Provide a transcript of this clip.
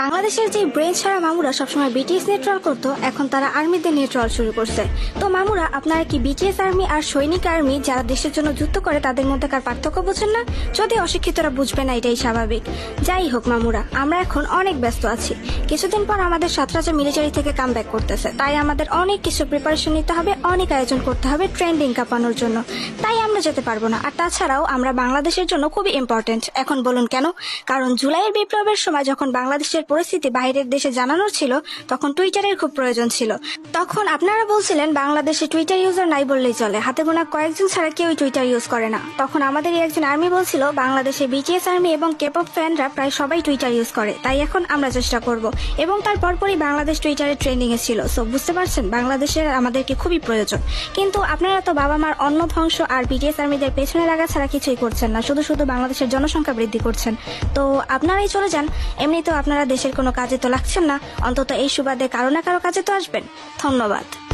বাংলাদেশের যে ব্রেন ছাড়া মামুরা সবসময় বিটিএস নিয়ে ট্রল করতো, এখন তারা আর্মিদের নিয়ে ট্রল শুরু করছে। তো মামুরা, আপনারা কি বিটিএস আর্মি আর সৈনিক আর্মি যারা দেশের জন্য যুদ্ধ করে, তাদের মধ্যেকার পার্থক্য বুঝেন না? যদি অশিক্ষিতরা বুঝবে না, এটাই স্বাভাবিক। যাই হোক মামুরা, আমরা এখন অনেক ব্যস্ত আছি। কিছুদিন পর আমাদের সাতরাজা মিলিটারি থেকে কাম ব্যাক করতেছে। তাই আমাদের অনেক কিছু প্রিপারেশন নিতে হবে, অনেক আয়োজন করতে হবে ট্রেন্ডিং কাঁপানোর জন্য। তাই আমরা যেতে পারব না। আর তাছাড়াও আমরা বাংলাদেশের জন্য খুবই ইম্পর্টেন্ট এখন বলুন কেন? কারণ জুলাইয়ের বিপ্লবের সময় যখন বাংলাদেশের পরিস্থিতি বাইরের দেশে জানানোর ছিল, তখন টুইটারের খুব প্রয়োজন ছিল। তখন আপনারা বলছিলেন, বাংলাদেশে টুইটার ইউজার নাই বললেই চলে। হাতে গোনা কয়েকজন ছাড়া কেউই টুইটার ইউজ করে না। তখন আমাদের একজন আর্মি বলছিল, বাংলাদেশে বিটিএস আর্মি এবং কেপপ ফ্যানরা প্রায় সবাই টুইটার ইউজ করে। তাই এখন আমরা চেষ্টা করব। এবং তার পরপরই বাংলাদেশ টুইটারে ট্রেন্ডিং এ ছিল। সো বুঝতে পারছেন? বাংলাদেশের আমাদেরকে খুবই প্রয়োজন। কিন্তু আপনারা তো বাবা মার অন্ন ধ্বংস আর বিটিএস আর্মিদের পেছনে লাগা ছাড়া কিছুই করছেন না। শুধু শুধু বাংলাদেশের জনসংখ্যা বৃদ্ধি করছেন। তো আপনারাই চলে যান। এমনিতেও আপনারা দেশের কোনো কাজে তো লাগছেন না। অন্তত এই সুবাদে কারও না কারও কাজে তো আসবেন। ধন্যবাদ।